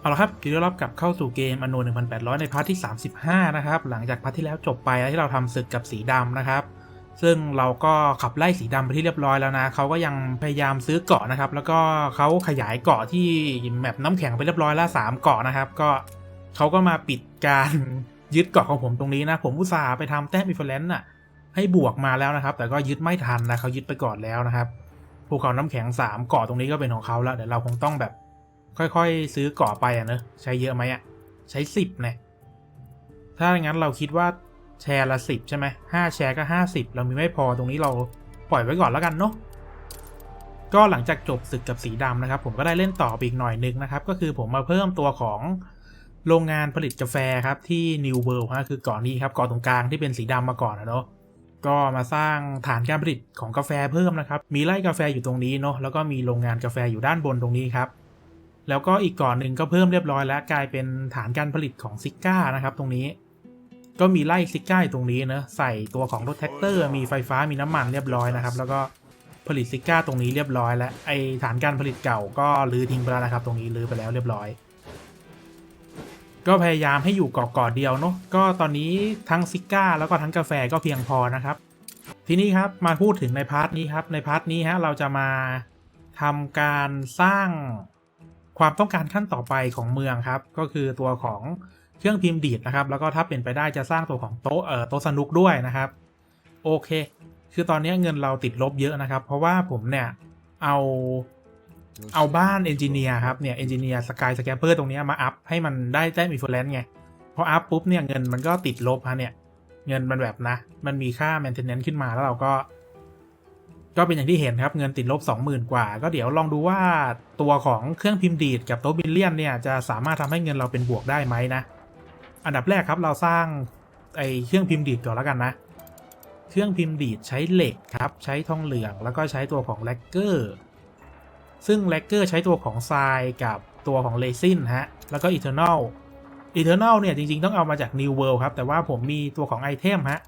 เอาละครับยินดีต้อนรับกลับเข้าสู่เกมอโน1800 ในพาร์ทที่ 35 นะครับ หลังจากพาร์ทที่แล้วจบไปแล้วที่เราทำศึกกับสีดำนะครับ ซึ่งเราก็ขับไล่สีดำไปที่เรียบร้อยแล้วนะเขาก็ยังพยายามซื้อเกาะนะครับ แล้วก็เขาขยายเกาะที่แมปน้ำแข็งไปเรียบร้อยแล้ว3เกาะนะครับ ก็เขาก็มาปิดการยึดเกาะของผมตรงนี้นะ ผมอุตส่าห์ไปทำแต้มอิฟเฟลนน่ะให้บวกมาแล้วนะครับ แต่ก็ยึดไม่ทันนะเขายึดไปก่อนแล้วนะครับภูเขาน้ำแข็งสามเกาะตรงนี้ก็เป็นของเขาแล้วเดี๋ยวเราคงต้องแบบ ค่อยๆ ซื้อกาะไปอะเนอะใช้เยอะไหมอะ ใช้สิบเนี่ยถ้าอย่างนั้นเราคิดว่าแชร์ละสิบใช่ไหมห้าแชร์ก็ห้าสิบเรามีไม่พอตรงนี้เราปล่อยไว้ก่อนแล้วกันเนาะก็หลังจากจบศึกกับสีดำนะครับ ผมก็ได้เล่นต่ออีกหน่อยนึงนะครับ ก็คือผมมาเพิ่มตัวของโรงงานผลิตกาแฟครับที่ New World ฮะคือกาะนี้ครับเกาะตรงกลางที่เป็นสีดำมาก่อนนะเนาะก็มาสร้างฐานการผลิตของกาแฟเพิ่มนะครับ มีไร่กาแฟอยู่ตรงนี้เนาะแล้วก็มีโรงงานกาแฟอยู่ด้านบนตรงนี้ครับ แล้วก็อีกก่อนหนึ่งก็เพิ่มเรียบร้อยแล้วกลายเป็นฐานการผลิตของซิก้านะครับตรงนี้ ก็มีไร่ซิก้าอยู่ตรงนี้เนะใส่ตัวของรถแท็กเตอร์ มีไฟฟ้ามีน้ำมันเรียบร้อยนะครับ แล้วก็ผลิตซิก้าตรงนี้เรียบร้อยแล้วไอฐานการผลิตเก่าก็รื้อทิ้งไปแล้วนะครับ ตรงนี้รื้อไปแล้วเรียบร้อย ก็พยายามให้อยู่เกาะเกาะเดียวเนาะก็ตอนนี้ทั้งซิก้าแล้วก็ทั้งกาแฟก็เพียงพอนะครับ ทีนี้ครับมาพูดถึงในพาร์ทนี้ครับในพาร์ทนี้ฮะเราจะมาทำการสร้าง ความต้องการขั้นต่อไปของเมืองครับ ก็คือตัวของเครื่องพิมพ์ดีดนะครับ แล้วก็ถ้าเป็นไปได้จะสร้างตัวของโต๊ะเอ่อโต๊ะสนุกด้วยนะครับ โอเค คือตอนนี้เงินเราติดลบเยอะนะครับ เพราะว่าผมเนี่ยเอาเอาบ้านเอนจิเนียร์ครับเนี่ยเอนจิเนียร์สกายสแกปเปอร์ตรงนี้มาอัพให้มันได้แต้มอิฟลูเอนซ์ไงพออัพปุ๊บเนี่ยเงินมันก็ติดลบฮะเนี่ย เงินมันแบบนะ มันมีค่า maintenance ขึ้นมาแล้วเราก็ ก็เป็นอย่างที่เห็นครับเงินติดลบ 20,000 กว่า ก็เดี๋ยวลองดูว่าตัวของเครื่องพิมพ์ดีดกับโต๊ะบิลเลียนเนี่ยจะสามารถทำให้เงินเราเป็นบวกได้ไหมนะ อันดับแรกครับเราสร้างไอเครื่องพิมพ์ดีดก่อนแล้วกันนะ เครื่องพิมพ์ดีดใช้เหล็กครับใช้ทองเหลืองแล้วก็ใช้ตัวของแลกเกอร์ซึ่งแลกเกอร์ใช้ตัวของทรายกับตัวของเลซินฮะแล้วก็อีเทอร์นอล Eternal เนี่ยจริงๆต้องเอามาจาก New World ครับแต่ว่าผมมีตัวของไอเทมฮะ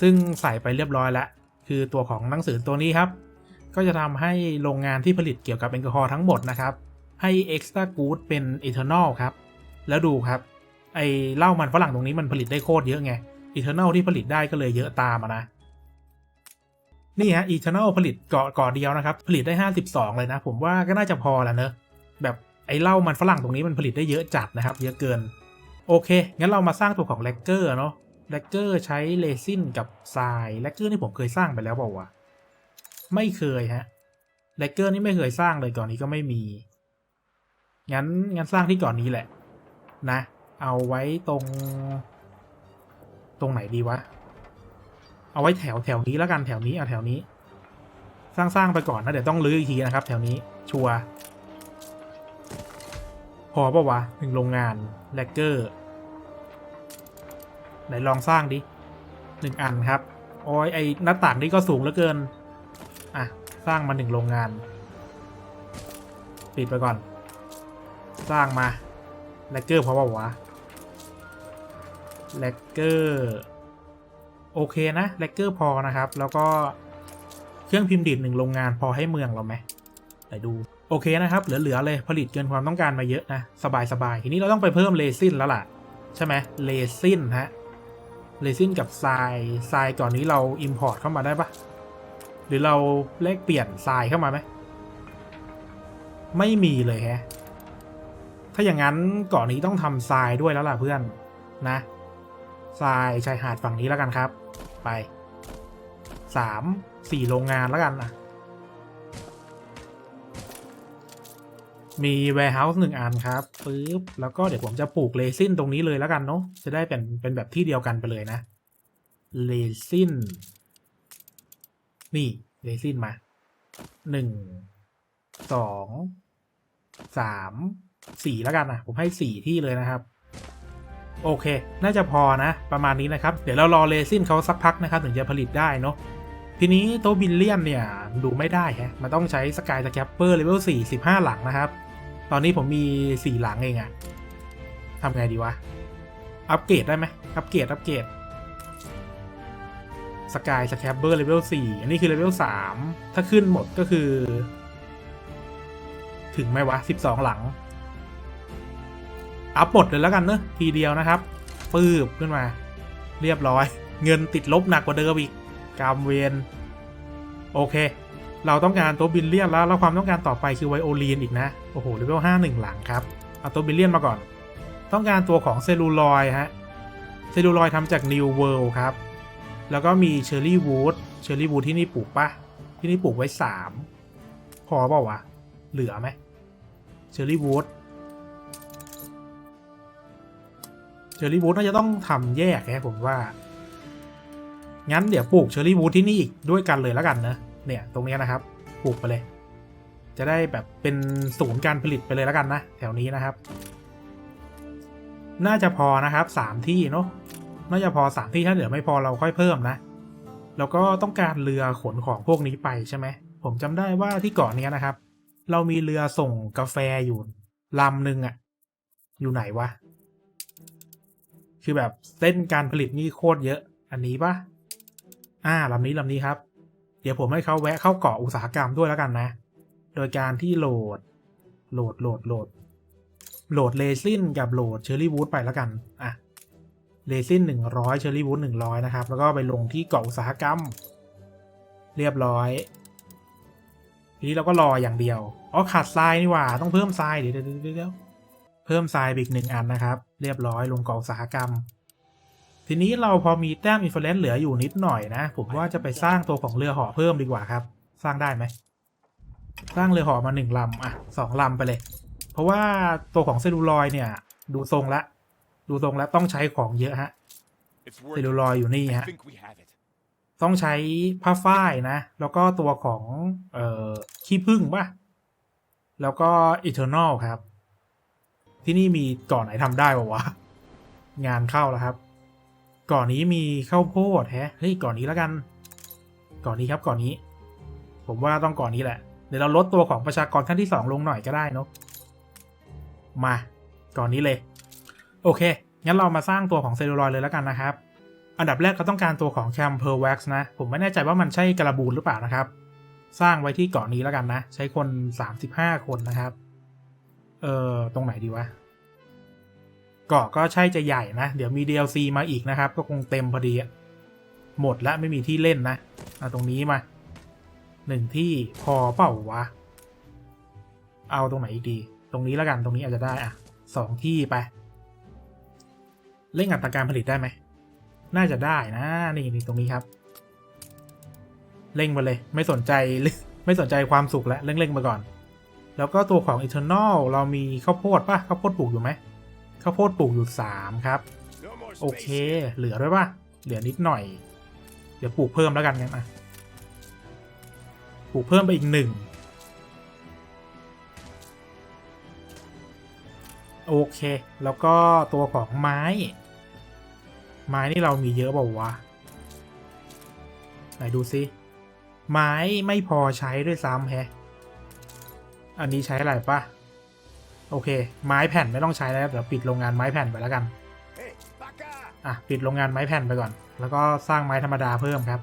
ซึ่งใส่ไปเรียบร้อยแล้ว คือตัวของหนังสือตัวนี้ครับ ก็จะทำให้โรงงานที่ผลิตเกี่ยวกับแอลกอฮอล์ทั้งหมดนะครับ ให้ Extra Good เป็น Eternal ครับ แล้วดูครับ ไอเหล้ามันฝรั่งตรงนี้มันผลิตได้โคตรเยอะไง Eternal ที่ผลิตได้ก็เลยเยอะตามนะ นี่ฮะ Eternal ผลิตเกาะเกาะเดียวนะครับ ผลิตได้ 52 เลยนะ ผมว่าก็น่าจะพอแล้วเนอะแบบไอเหล้ามันฝรั่งตรงนี้มันผลิตได้เยอะจัดนะครับ เยอะเกิน โอเค งั้นเรามาสร้างตัวของแลกเกอร์เนาะ แลกเกอร์ใช้เลซินกับทรายแลกเกอร์นี่ผมเคยสร้างไปแล้วเปล่าวะไม่เคยฮะแลกเกอร์นี่ไม่เคยสร้างเลยก่อนนี้ก็ไม่มี งั้นงั้นสร้างที่ก่อนนี้แหละ นะ เอาไว้ตรง ตรงไหนดีวะ เอาไว้แถวแถวนี้แล้วกันแถวนี้เอะแถวนี้ สร้างสร้างไปก่อนนะเดี๋ยวต้องรื้ออีกทีนะครับ แถวนี้ชัวร์พอปะวะหนึ่งโรงงานแลกเกอร์ ไหนลองสร้างดิหนึ่งอันครับ โอ้ยไอ้หน้าต่างนี่ก็สูงเหลือเกิน อะ สร้างมาหนึ่งโรงงาน ปิดไปก่อน สร้างมาแลกเกอร์พอปะวะแลกเกอร์โอเคนะแลกเกอร์พอนะครับ แล้วก็เครื่องพิมพ์ดีดหนึ่งโรงงานพอให้เมืองเราไหมไหนดูโอเคนะครับ เหลือๆเลยผลิตเกินความต้องการมาเยอะนะ สบายๆ ทีนี้เราต้องไปเพิ่มเลซินแล้วล่ะ ใช่ไหมเลซินฮะ เลซินกับทรายทรายก่อนนี้เราอิมพอร์ตเข้ามาได้ปะหรือเราแลกเปลี่ยนทรายเข้ามาไหมไม่มีเลยแฮะ ถ้าอย่างนั้นก่อนนี้ต้องทำทรายด้วยแล้วล่ะเพื่อนนะทรายชายหาดฝั่งนี้แล้วกันครับ ไปสามสี่โรงงานแล้วกันอะ มี warehouse หนึ่งอันครับปึ๊บแล้วก็เดี๋ยวผมจะปลูกเลซินตรงนี้เลยแล้วกันเนาะจะได้เป็นเป็นแบบที่เดียวกันไปเลยนะเลซินนี่เลซินมาหนึ่งสองสามสี่แล้วกันนะผมให้สี่ที่เลยนะครับโอเค น่าจะพอนะประมาณนี้นะครับ เดี๋ยวเรารอเลซินเขาสักพักนะครับถึงจะผลิตได้เนาะ ทีนี้โตบิลเลียนเนี่ย ดูไม่ได้ฮะ มันต้องใช้สกายสแคปเปอร์เลเวล4 15 หลังนะครับ ตอนนี้ผมมี4หลังเองอะทำไงดีวะ อัปเกรดได้ไหมอัปเกรด อัปเกรด สกายสแคปเปอร์เลเวล4อันนี้คือเลเวล3ถ้าขึ้นหมดก็คือ ถึงไหมวะ12หลัง อัพหมดเลยแล้วกันเนอะทีเดียวนะครับ ปืบขึ้นมา เรียบร้อย เงินติดลบหนักกว่าเดิมอีก กามเวนโอเค เราต้องการตัวบิลเลียนแล้วแล้วความต้องการต่อไปคือไวโอลีนอีกนะ โอ้โหเลเวลห้าหนึ่งหลังครับเอาตัวบิลเลียนมาก่อน ต้องการตัวของเซลูลอยฮะเซลูลอยทำจากนิวเวิลด์ครับ แล้วก็มีเชอร์รี่วูดเชอร์รี่วูดที่นี่ปลูกปะที่นี่ปลูกไว้สามพอเปล่าวะ เหลือไหมเชอร์รี่วูดเชอร์รี่วูดน่าจะต้องทำแยกแค่ผมว่า งั้นเดี๋ยวปลูกเชอร์รี่วูดที่นี่อีกด้วยกันเลยแล้วกันนะ เนี่ยตรงนี้นะครับปลูกไปเลย จะได้แบบเป็นศูนย์การผลิตไปเลยแล้วกันนะ แถวนี้นะครับ น่าจะพอนะครับสามที่เนาะน่าจะพอสามที่ถ้าเหลือไม่พอเราค่อยเพิ่มนะ แล้วก็ต้องการเรือขนของพวกนี้ไปใช่ไหมผมจำได้ว่าที่เกาะเนี้ยนะครับ เรามีเรือส่งกาแฟอยู่ลำหนึ่งอะอยู่ไหนวะคือแบบเส้นการผลิตนี่โคตรเยอะ อันนี้ปะอ่าลำนี้ลำนี้ครับ เดี๋ยวผมให้เขาแวะเข้าเกาะอุตสาหกรรมด้วยแล้วกันนะ โดยการที่โหลด โหลด โหลด โหลด โหลดเลซินกับโหลดเชอร์รี่วูดไปแล้วกัน อะ เลซินหนึ่งร้อยเชอร์รี่วูดหนึ่งร้อยนะครับ แล้วก็ไปลงที่เกาะอุตสาหกรรม เรียบร้อย ทีนี้เราก็รออย่างเดียว อ๋อ ขาดทรายนี่หว่า ต้องเพิ่มทรายเดี๋ยวเดี๋ยวเดี๋ยวเพิ่มทรายอีกหนึ่งอันนะครับ เรียบร้อยลงเกาะอุตสาหกรรม ทีนี้เราพอมีแต้มอินฟลูเอนซ์เหลืออยู่นิดหน่อยนะ ผมว่าจะไปสร้างตัวของเรือห่อเพิ่มดีกว่าครับ สร้างได้ไหม สร้างเรือห่อมาหนึ่งลำอะสองลำไปเลย เพราะว่าตัวของเซลูลอยเนี่ย ดูทรงละ ดูทรงแล้วต้องใช้ของเยอะฮะเซลูลอยอยู่นี่ฮะต้องใช้ผ้าฝ้ายนะ แล้วก็ตัวของเอ่อขี้ผึ้งป่ะ แล้วก็อีเทอร์นอลครับ ที่นี่มีก่อนไหนทำได้ปะวะ งานเข้าแล้วครับ ก่อนนี้มีข้าวโพดแฮะเฮ้ยก่อนนี้แล้วกัน ก่อนนี้ครับก่อนนี้ ผมว่าต้องก่อนนี้แหละ เดี๋ยวเราลดตัวของประชากรขั้นที่สองลงหน่อยก็ได้เนอะมา ก่อนนี้เลย โอเค งั้นเรามาสร้างตัวของเซลลูลอยด์เลยแล้วกันนะครับ อันดับแรกก็ต้องการตัวของแคมเพอร์แว็กซ์นะ ผมไม่แน่ใจว่ามันใช่กระบูนหรือเปล่านะครับ สร้างไว้ที่เกาะนี้แล้วกันนะ ใช้คน 35 คนนะครับ เออตรงไหนดีวะ เกาะก็ใช่จะใหญ่นะ เดี๋ยวมี DLC มาอีกนะครับ ก็คงเต็มพอดีหมดแล้วไม่มีที่เล่นนะเอาตรงนี้มาหนึ่งที่พอเปล่าวะ เอาตรงไหนอีกดี ตรงนี้แล้วกันตรงนี้อาจจะได้อะสองที่ไป เร่งอัตราการผลิตได้ไหม น่าจะได้นะ นี่นี่ตรงนี้ครับ เร่งไปเลย ไม่สนใจไม่สนใจความสุขแล้วเร่งเร่งไปก่อน แล้วก็ตัวของ Eternal เรามีข้าวโพดป่ะข้าวโพดปลูกอยู่ไหม ข้าวโพดปลูกอยู่สามครับ โอเค เหลือด้วยป่ะ เหลือนิดหน่อย เดี๋ยวปลูกเพิ่มแล้วกันงั้นอะปลูกเพิ่มไปอีกหนึ่งโอเค แล้วก็ตัวของไม้ ไม้นี่เรามีเยอะเปล่าวะ ไหนดูซิไม้ไม่พอใช้ด้วยซ้ำแฮะ อันนี้ใช้อะไรปะ โอเค ไม้แผ่นไม่ต้องใช้แล้วเดี๋ยวปิดโรงงานไม้แผ่นไปแล้วกันอะปิดโรงงานไม้แผ่นไปก่อน แล้วก็สร้างไม้ธรรมดาเพิ่มครับ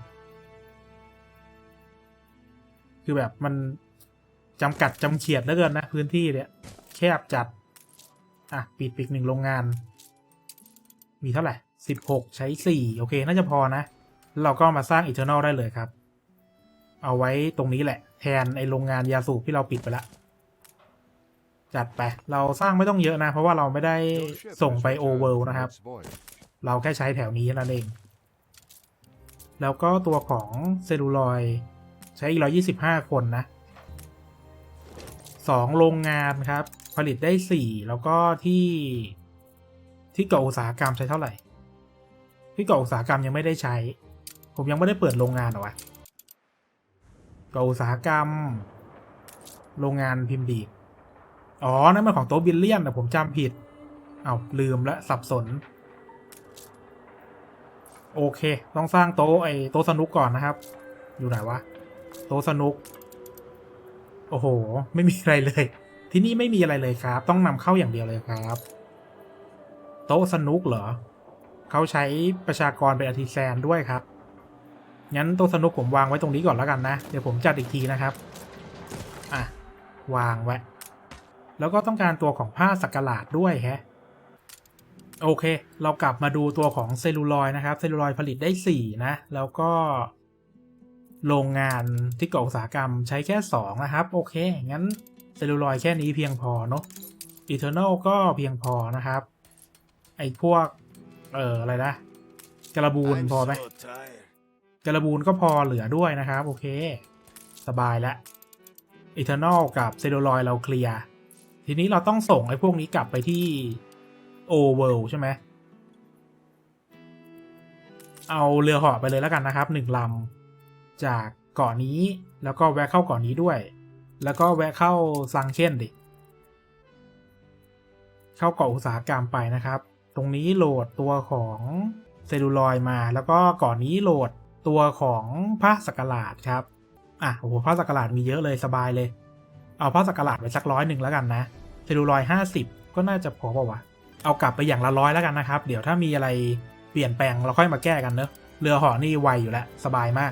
คือแบบมันจำกัดจำเขียดเหลือเกินนะพื้นที่เนี่ยแคบจัดอะปิดปิดหนึ่งโรงงาน มีเท่าไหร่สิบหกใช้สี่โอเค น่าจะพอนะ เราก็มาสร้างอีเทอร์นอลได้เลยครับ เอาไว้ตรงนี้แหละ แทนไอโรงงานยาสูบที่เราปิดไปและ จัดไป เราสร้างไม่ต้องเยอะนะ เพราะว่าเราไม่ได้ส่งไปโอเว from นะครับ เราแค่ใช้แถวนี้นั่นเอง แล้วก็ตัวของเซลลูลอยใช้อีกร้อยี่สิบห้าคนนะสองโรงงานครับ ผลิตได้สี่แล้วก็ที่ที่เกาะอุตสาหกรรมใช้เท่าไหร่ ที่เกาะอุตสาหกรรมยังไม่ได้ใช้ ผมยังไม่ได้เปิดโรงงานหรอวะเกาะอุตสาหกรรม โรงงานพิมพ์ดีด อ๋อ นั่นมันของโต๊ะบิลเลียนแต่ผมจำผิด เอาลืมและสับสน โอเค ต้องสร้างโต๊ะไอ้โต๊ะสนุกก่อนนะครับ อยู่ไหนวะ โต๊ะสนุก โอ้โห ไม่มีอะไรเลย ที่นี่ไม่มีอะไรเลยครับ ต้องนำเข้าอย่างเดียวเลยครับ โต๊ะสนุกเหรอ เขาใช้ประชากรเป็นอาร์ติแซนด้วยครับ งั้นโต๊ะสนุกผมวางไว้ตรงนี้ก่อนแล้วกันนะ เดี๋ยวผมจัดอีกทีนะครับ อะ วางไว้ แล้วก็ต้องการตัวของผ้าสักหลาดด้วยแฮะโอเค เรากลับมาดูตัวของเซลลูลอยด์นะครับ เซลลูลอยด์ผลิตได้ 4 นะ แล้วก็โรงงานที่ก่ออุตสาหกรรมใช้แค่ 2 นะครับ โอเค งั้นเซลลูลอยด์แค่นี้เพียงพอเนาะอีเทอร์นลก็เพียงพอนะครับ ไอ้พวก เอ่อ อะไรนะกระบูน I'm พอไหม so tired. กระบูนก็พอเหลือด้วยนะครับ โอเค สบายแล้วอีเทอร์นลกับเซลลูลอยด์เราเคลียร์ ทีนี้เราต้องส่งไอ้พวกนี้กลับไปที่โอเวลใช่ไหม เอาเรือเหาะไปเลยแล้วกันนะครับหนึ่งลำจากเกาะนี้แล้วก็แวะเข้าเกาะนี้ด้วย แล้วก็แวะเข้าซังเคนดิ เข้าเกาะอุตสาหกรรมไปนะครับ ตรงนี้โหลดตัวของเซลูลอยมาแล้วก็เก่อนนี้โหลดตัวของผ้าสักหลาดครับ อะโอ้โหผ้าสักหลาดมีเยอะเลยสบายเลย เอาผ้าสักหลาดไปสักร้อยหนึ่งแล้วกันนะเซลูลอยห้าสิบก็น่าจะพอป่าวะเอากลับไปอย่างละร้อยแล้วกันนะครับ เดี๋ยวถ้ามีอะไรเปลี่ยนแปลงเราค่อยมาแก้กันเนอะเรือหอนี่ไวอยู่แล้วสบายมาก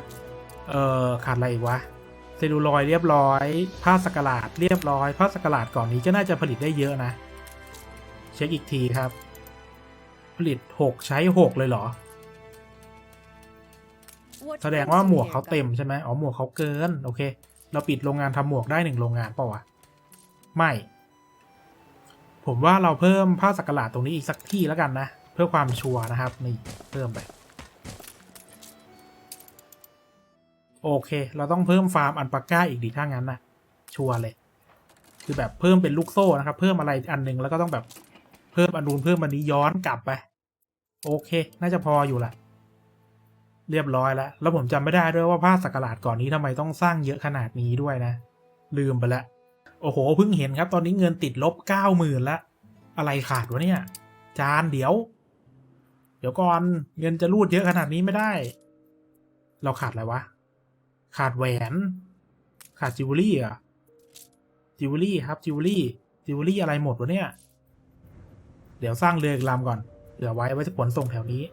เออขาดอะไรอีกวะเซลูลอยเรียบร้อย ผ้าสกหลาดเรียบร้อย ผ้าสกหลาดก่อนนี้ก็น่าจะผลิตได้เยอะนะ เช็คอีกทีครับ ผลิต 6 ใช้ 6 เลยเหรอ แสดงว่าหมวกเขาเต็มใช่ไหมอ๋อหมวกเขาเกิน โอเค เราปิดโรงงานทำหมวกได้หนึ่งโรงงานเปล่าวะไม่ ผมว่าเราเพิ่มผ้าสักหลาดตรงนี้อีกสักที่แล้วกันนะ เพื่อความชัวร์นะครับนี่เพิ่มไป โอเค เราต้องเพิ่มฟาร์มอันปาก้าอีกดีถ้างั้นนะชัวร์เลย คือแบบเพิ่มเป็นลูกโซ่นะครับ เพิ่มอะไรอันหนึงแล้วก็ต้องแบบเพิ่มอันนูนเพิ่มอันนี้ย้อนกลับไป โอเค น่าจะพออยู่ละ เรียบร้อยแล้ว แล้วผมจำไม่ได้ด้วยว่าผ้าสักหลาดก่อนนี้ทำไมต้องสร้างเยอะขนาดนี้ด้วยนะ ลืมไปละ โอ้โห เพิ่งเห็นครับ ตอนนี้เงินติดลบเก้าหมื่นละ อะไรขาดวะเนี่ย จานเดี๋ยว เดี๋ยวก่อน เงินจะรูดเยอะขนาดนี้ไม่ได้ เราขาดอะไรวะ ขาดแหวน ขาดจิวเวลรี่อะจิวเวลรี่ครับจิวเวลรี่จิวเวลรี่อะไรหมดวะเนี่ย เดี๋ยวสร้างเรืออีกลำก่อนเผื่อไว้ไว้จะขนส่งแถวนี้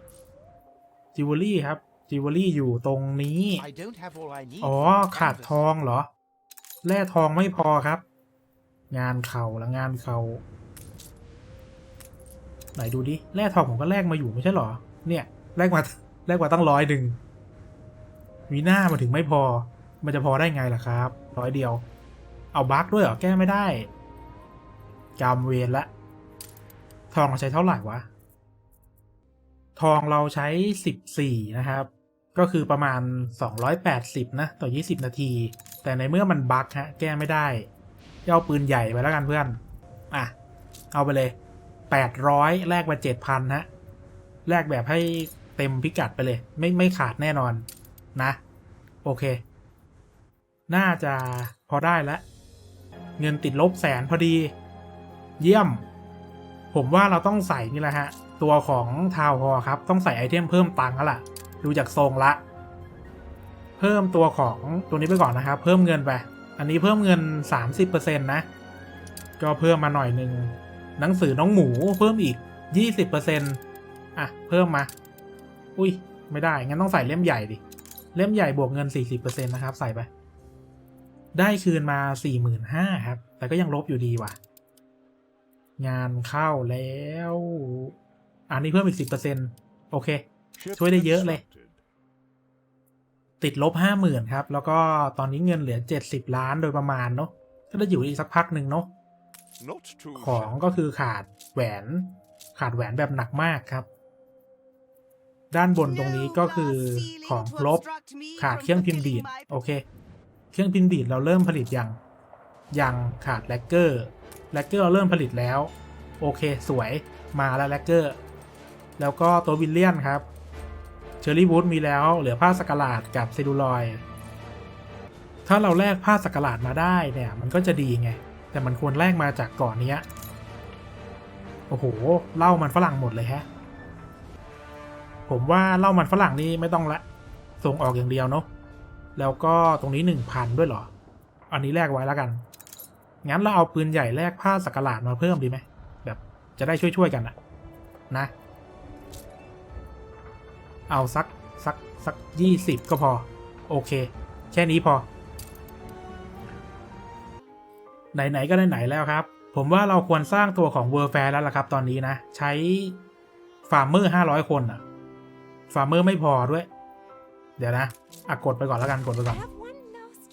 จิวเวลรี่ครับ จิวเวลรี่อยู่ตรงนี้ I don't have all I need. อ๋อ ขาดทองเหรอ แร่ทองไม่พอครับ งานเขาและงานเขาไหนดูดิ แร่ทองผมก็แลกมาอยู่ไม่ใช่เหรอ เนี่ยแลกมาแลกมาตั้งร้อยหนึ่งมีหน้ามาถึงไม่พอ มันจะพอได้ไงล่ะครับ ร้อยเดียว เอาบั๊กด้วยเหรอ แก้ไม่ได้จำเวรละ ทองเราใช้เท่าไหร่วะ ทองเราใช้สิบสี่นะครับ ก็คือประมาณ 280 นะ ต่อ 20 นาที แต่ในเมื่อมันบั๊กฮะ แก้ไม่ได้เอาปืนใหญ่ไปแล้วกันเพื่อน อะ เอาไปเลย 800 แลกมา7,000 ฮะ แลกแบบให้เต็มพิกัดไปเลย ไม่ไม่ขาดแน่นอนนะ โอเค น่าจะพอได้แล้ว เงินติดลบแสนพอดี เยี่ยม ผมว่าเราต้องใส่นี่แหละฮะ ตัวของทาวพอครับ ต้องใส่ไอเทมเพิ่มตังค์แล้วล่ะ ดูจากทรงละ เพิ่มตัวของตัวนี้ไปก่อนนะครับ เพิ่มเงินไป อันนี้เพิ่มเงิน 30%นะ ก็เพิ่มมาหน่อยหนึ่ง หนังสือน้องหมูเพิ่มอีก 20%อะ เพิ่มมา อุ้ย ไม่ได้ งั้นต้องใส่เล่มใหญ่ดิ เล่มใหญ่บวกเงิน 40%นะครับ ใส่ไป ได้คืนมา 45,000ครับ แต่ก็ยังลบอยู่ดีว่ะ งานเข้าแล้วอันนี้เพิ่มอีก10%โอเค Ship ช่วยได้เยอะเลย ติดลบห้าหมื่นครับ แล้วก็ตอนนี้เงินเหลือเจ็ดสิบล้านโดยประมาณเนาะก็จะอยู่อีกสักพักหนึ่งเนาะ Not too ของก็คือขาดแหวนขาดแหวนแบบหนักมากครับ ด้านบนตรงนี้ก็คือของครบขาดเครื่องพิมพ์ดีดโอเค เครื่องพิมพ์ดีดเราเริ่มผลิตยังยังขาดแลกเกอร์แลกเกอร์เราเริ่มผลิตแล้ว โอเค สวยมาแล้วแลกเกอร์แล้วก็ตัววิลเลียนครับ เชอร์รี่วูดมีแล้วเหลือผ้าสกหลาดกับเซลูลอย ถ้าเราแลกผ้าสกหลาดมาได้เนี่ย มันก็จะดีไง แต่มันควรแลกมาจากก่อนเนี้ย โอ้โหเล้ามันฝรั่งหมดเลยแฮะ ผมว่าเล้ามันฝรั่งนี่ไม่ต้องละ ส่งออกอย่างเดียวเนาะ แล้วก็ตรงนี้หนึ่งพันด้วยเหรอ อันนี้แลกไว้แล้วกัน งั้นเราเอาปืนใหญ่แลกผ้าสกหลาดมาเพิ่มดีไหม แบบจะได้ช่วยๆกันอะนะ เอาสักสักสักยี่สิบก็พอ โอเค แค่นี้พอ ไหน ๆ ก็ไหนๆแล้วครับ ผมว่าเราควรสร้างตัวของเวอร์แฟร์แล้วล่ะครับตอนนี้นะ ใช้ฟาร์มเมอร์ห้าร้อยคนอะฟาร์มเมอร์ไม่พอด้วย เดี๋ยวนะอะกดไปก่อนแล้วกันกดไปก่อน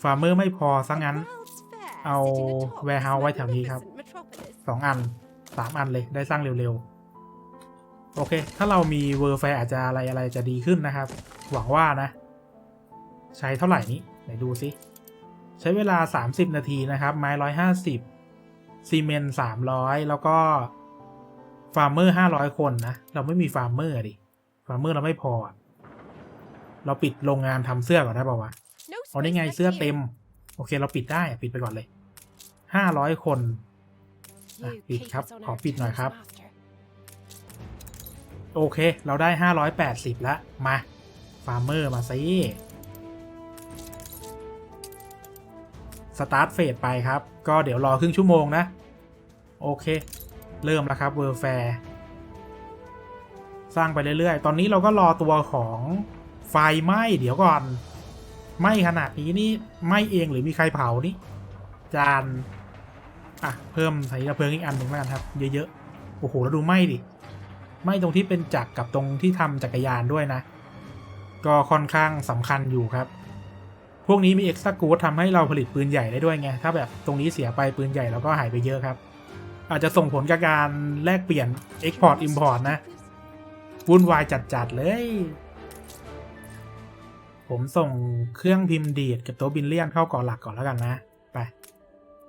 ฟาร์มเมอร์ไม่พอซะงั้น เอา warehouse ไว้แถวนี้ครับสองอันสามอันเลยได้สร้างเร็ว ๆ โอเค ถ้าเรามีเวอร์แฟร์อาจจะอะไรอะไรจะดีขึ้นนะครับ หวังว่านะ ใช้เท่าไหร่นี้ไหนดูซิใช้เวลา 30 นาทีนะครับ ไม้ 150ซีเมนต์300 แล้วก็ฟาร์มเมอร์ 500 คนนะ เราไม่มีฟาร์มเมอร์ดิ ฟาร์มเมอร์เราไม่พออะเราปิดโรงงานทำเสื้อก่อนได้ป่าวะอ๋อนี่ไงเสื้อเต็ม โอเคเราปิดได้อะปิดไปก่อนเลย 500 คนอะปิดครับ ขอปิดหน่อยครับ โอเค เราได้ 580แล้วมา ฟาร์มเมอร์มาซิสตาร์ทเฟสไปครับ ก็เดี๋ยวรอครึ่งชั่วโมงนะ โอเค เริ่มแล้วครับเวอร์แฟร์สร้างไปเรื่อยๆ ตอนนี้เราก็รอตัวของไฟไหม้เดี๋ยวก่อนไหม้ขนาดนี้นี่ไหม้เองหรือมีใครเผานี่ จาน อะ เพิ่มใส่ระเพลิงอีกอันหนึ่งแล้วกันครับ เยอะๆ โอ้โห แล้วดูไหม้ดิ ไม้ตรงที่เป็นจักรกับตรงที่ทำจักรยานด้วยนะ ก็ค่อนข้างสำคัญอยู่ครับ พวกนี้มีเอ็กซ์ต a กูดทำให้เราผลิตปืนใหญ่ได้ด้วยไง ถ้าแบบตรงนี้เสียไปปืนใหญ่เราก็หายไปเยอะครับ อาจจะส่งผลกับการแลกเปลี่ยน Export Import นะ วุ่นวายจัดๆเลย ผมส่งเครื่องพิมพ์ดีดกับโต๊ะบินเลียนเข้าก่อหลักก่อนแล้วกันนะ ไป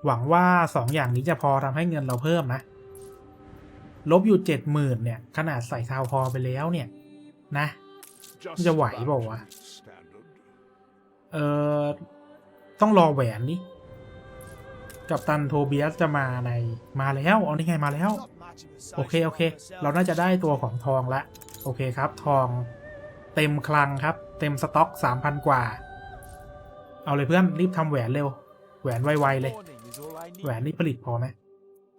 หวังว่าสองอย่างนี้จะพอทำให้เงินเราเพิ่มนะ ลบอยู่เจ็ดหมื่นเนี่ย ขนาดใส่ทาวพอไปแล้วเนี่ย นะ Just จะไหว about เปล่าวะ standard. เอ่อต้องรอแหวนนี่กับตันโทเบียสจะมาในมาแล้วเอานี่ไงมาแล้ว โอเค โอเค เราน่าจะได้ตัวของทองละ โอเคครับ ทองเต็มคลังครับ เต็มสต็อกสามพันกว่า เอาเลยเพื่อน รีบทำแหวนเร็ว แหวนไวๆเลย Morning is all I need. แหวนนี่ผลิตพอไหม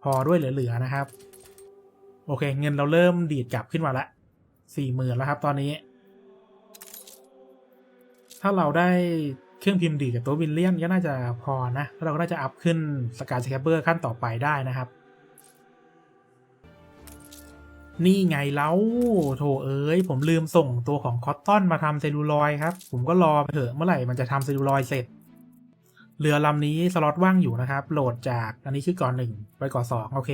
พอด้วยเหลือๆนะครับ โอเค เงินเราเริ่มดีดกลับขึ้นมาละสี่หมื่นแล้วครับ ตอนนี้ ถ้าเราได้เครื่องพิมพ์ดีดกับตัววิลเลียนก็น่าจะพอนะ เราก็น่าจะอัพขึ้นสกาสแคปเบอร์ขั้นต่อไปได้นะครับ นี่ไงแล้วโถเอ้ย ผมลืมส่งตัวของคอตตอนมาทำเซลลูลอยครับ ผมก็รอเถอะเมื่อไหร่มันจะทำเซลลูลอยเสร็จ เรือลำนี้สล็อตว่างอยู่นะครับ โหลดจากอันนี้คือก่อนหนึ่งไปก่อสองโอเค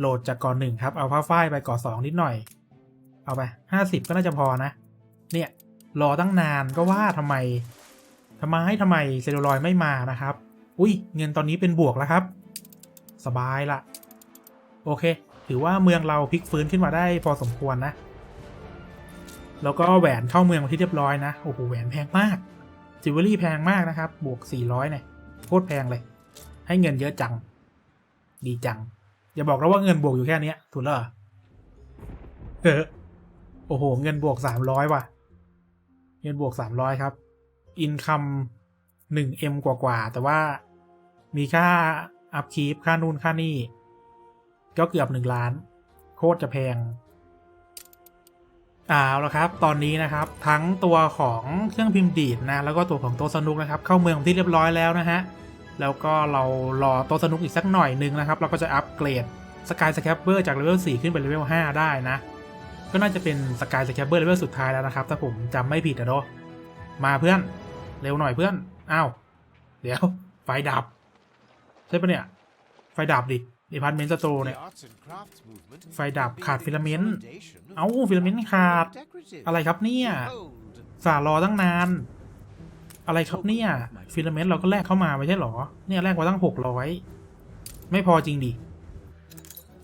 โหลดจากก่อนหนึ่งครับ เอาผ้าฝ้ายไปก่อสองนิดหน่อย เอาไปห้าสิบก็น่าจะพอนะ เนี่ยรอตั้งนานก็ว่าทำไมทำไมทำไมเซลลูลอยไม่มานะครับ อุ้ยเงินตอนนี้เป็นบวกแล้วครับ สบายละโอเค ถือว่าเมืองเราพลิกฟื้นขึ้นมาได้พอสมควรนะ แล้วก็แหวนเข้าเมืองมาที่เรียบร้อยนะ โอ้โหแหวนแพงมากจิวเวลรี่แพงมากนะครับ บวก 400เนี่ยโคตรแพงเลย ให้เงินเยอะจัง ดีจัง อย่าบอกแล้วว่าเงินบวกอยู่แค่เนี้ยถูกแล้วเหรอเออโอ้โห เงินบวก300ว่ะ เงินบวก300ครับ อินคัม 1M กว่ากว่าๆ แต่ว่ามีค่าอัพคีปค่านู่นค่านี่ ก็เกือบ1ล้าน โคตรจะแพงเอาละครับ ตอนนี้นะครับทั้งตัวของเครื่องพิมพ์ดีดนะ แล้วก็ตัวของโต๊ะสนุกนะครับ เข้าเมืองที่เรียบร้อยแล้วนะฮะ แล้วก็เรารอโต๊ะสนุกอีกสักหน่อยหนึงนะครับ เราก็จะอัปเกรดสกายสแคปเบอร์จากเลเวล4ขึ้นเป็นเลเวล5ได้นะ ก็น่าจะเป็นสกายสแคปเบอร์เลเวลสุดท้ายแล้วนะครับ ถ้าผมจำไม่ผิดอะเนาะมาเพื่อน เร็วหน่อยเพื่อน อ้าว เดี๋ยว ไฟดับ ใช่ปะเนี่ย ไฟดับดิดิพันเมนต์สโตเนี่ย ไฟดับขาดฟิลาเมนต์ เอ้าฟิลาเมนต์ขาด อะไรครับเนี่ยสารอตั้งนาน อะไรครับเนี่ย ฟิลาเมนต์เราก็แลกเข้ามาไม่ใช่หรอ เนี่ยแลกมาตั้งหกร้อยไม่พอจริงดิ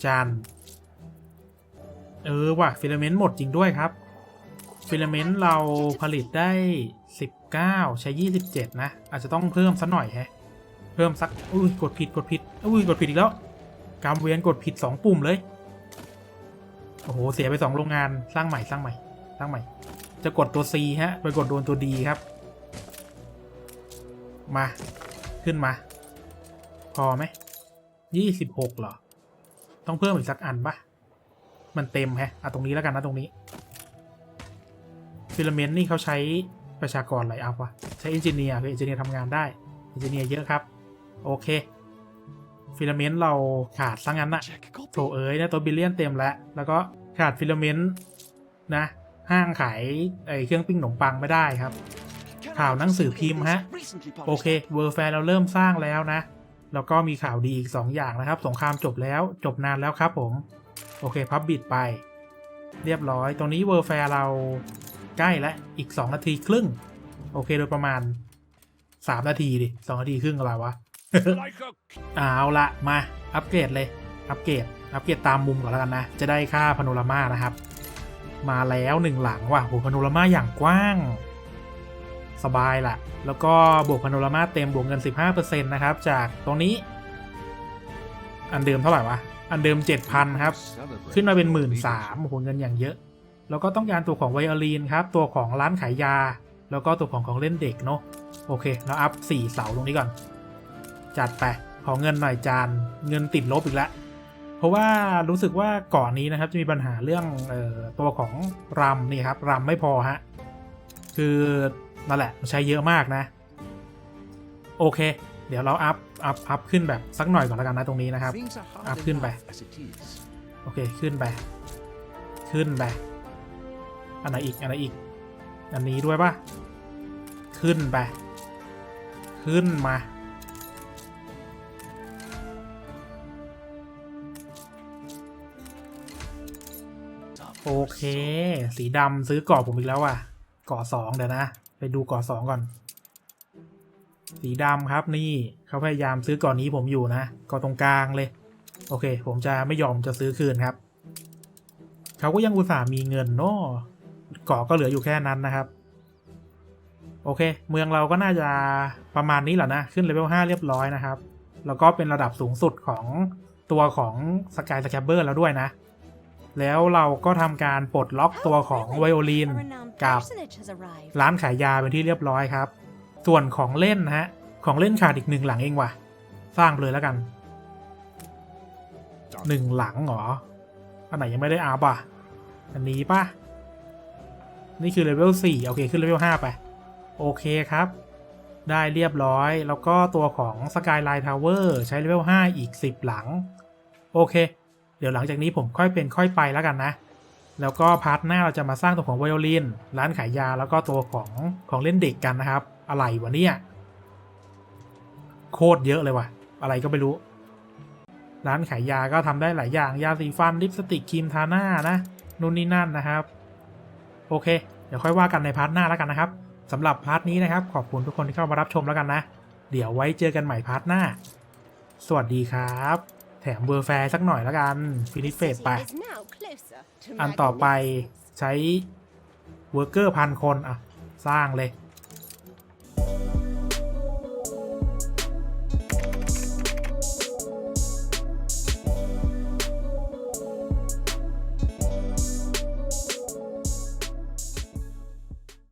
จาน เออว่ะฟิลาเมนต์หมดจริงด้วยครับ ฟิลาเมนต์เราผลิตได้สิบเก้าใช้ยี่สิบเจ็ดนะ อาจจะต้องเพิ่มสักหน่อยแฮะ เพิ่มสัก อุ้ยกดผิดกดผิด อุ้ยกดผิดอีกแล้วกามเวียนกดผิดสองปุ่มเลย โอ้โห เสียไปสองโรงงาน สร้างใหม่ สร้างใหม่ สร้างใหม่ จะกดตัว C ฮะ ไปกดโดนตัว D ครับ มา ขึ้นมา พอไหมยี่สิบหกเหรอ ต้องเพิ่มอีกสักอันปะมันเต็มแฮะอะตรงนี้แล้วกันนะตรงนี้ฟิลเมนต์นี่เขาใช้ประชากรอะไรอัพวะใช้เอนจิเนียร์คือเอนจิเนียร์ทำงานได้เอนจิเนียร์เยอะครับ โอเคฟิลเมนต์เราขาดซะงั้นอะโถเอ้ยนี่ยตัวบิลเลียนเต็มแล้ว แล้วก็ขาดฟิลเมนต์นะ ห้างขายไอเครื่องปิ้งขนมปังไม่ได้ครับ ข่าวหนังสือพิมพ์ฮะ โอเค เวอร์แฟร์เราเริ่มสร้างแล้วนะ แล้วก็มีข่าวดีอีก 2 อย่างนะครับ สงครามจบแล้ว จบนานแล้วครับผม โอเค พับบิดไป เรียบร้อย ตรงนี้เวอร์แฟร์เราใกล้แล้ว อีก 2 นาทีครึ่ง โอเค โดยประมาณ 3 นาทีดิ2นาทีครึ่งอะไรวะ เอาละมา อัปเกรดเลย อัปเกรด อัปเกรดตามมุมก่อนแล้วกันนะ จะได้ค่าพาโนรามานะครับ มาแล้วหนึ่งหลังว่ะโหพาโนรามาอย่างกว้าง สบายละ แล้วก็บวกพาโนรามาเต็มบวกเงิน 15%นะครับ จากตรงนี้ อันเดิมเท่าไหร่วะ อันเดิม 7,000 ครับ ขึ้นมาเป็น1 3ื่นสามโอ้โหเงินอย่างเยอะ แล้วก็ต้องการตัวของไวโอลินครับ ตัวของร้านขายยา แล้วก็ตัวของของเล่นเด็กเนาะโอเคแล้วอัพ4เสาตรงนี้ก่อน จัดไป ขอเงินหน่อยจาน เงินติดลบอีกแล้วเพราะว่ารู้สึกว่าก่อนนี้นะครับจะมีปัญหาเรื่องออตัวของรำนี่ครับรำไม่พอฮะคือ นั่นแหละใช้เยอะมากนะ โอเค เดี๋ยวเราอัพอัพอัพขึ้นแบบสักหน่อยก่อนแล้วกันนะตรงนี้นะครับ Things are hard Up ขึ้นไป enough as it is. โอเคขึ้นไป ขึ้นไป อันไหนอีก อันไหนอีก อันนี้ด้วยปะขึ้นไป ขึ้นมา โอเค สีดำซื้อเกาะผมอีกแล้วว่ะเกาะสองเดี๋ยวนะ ไปดูเกาะสองก่อน สีดำครับนี่เขาพยายามซื้อก่อนนี้ผมอยู่นะเกาะตรงกลางเลย โอเค ผมจะไม่ยอมจะซื้อคืนครับเขาก็ยังอุตส่าห์มีเงินเนาะเกาะก็เหลืออยู่แค่นั้นนะครับ โอเค เมืองเราก็น่าจะประมาณนี้แหละนะ ขึ้นเลเวล5เรียบร้อยนะครับ แล้วก็เป็นระดับสูงสุดของตัวของสกายสแคปเบอร์แล้วด้วยนะ แล้วเราก็ทำการปลดล็อกตัวของไวโอลินกับร้านขายยาเป็นที่เรียบร้อยครับ ส่วนของเล่นนะฮะ ของเล่นขาดอีกหนึ่งหลังเองว่ะ สร้างเลยแล้วกันหนึ่งหลังเหรอ อันไหนยังไม่ได้อัพอะ อันนี้ป่ะ นี่คือเลเวลสี่โอเค ขึ้นเลเวลห้าไป โอเคครับ ได้เรียบร้อย แล้วก็ตัวของ Skyline Tower ใช้เลเวล5อีก10หลัง โอเค เดี๋ยวหลังจากนี้ผมค่อยเป็นค่อยไปแล้วกันนะ แล้วก็พาร์ทหน้าเราจะมาสร้างตัวของไวโอลิน ร้านขายยาแล้วก็ตัวของของเล่นเด็กกันนะครับ อะไรวะเนี่ยโคตรเยอะเลยว่ะ อะไรก็ไม่รู้ ร้านขายยาก็ทำได้หลายอย่าง ยาสีฟันลิปสติกครีมทาหน้านะนู่นนี่นั่นนะครับ โอเค เดี๋ยวค่อยว่ากันในพาร์ทหน้าแล้วกันนะครับสำหรับพาร์ทนี้นะครับ ขอบคุณทุกคนที่เข้ามารับชมแล้วกันนะ เดี๋ยวไว้เจอกันใหม่พาร์ทหน้า สวัสดีครับ ถมเบอร์แฟร์สักหน่อยแล้วกันฟินิชเฟสไป อันต่อไปใช้เวอร์เกอร์พันคนอะ สร้างเลย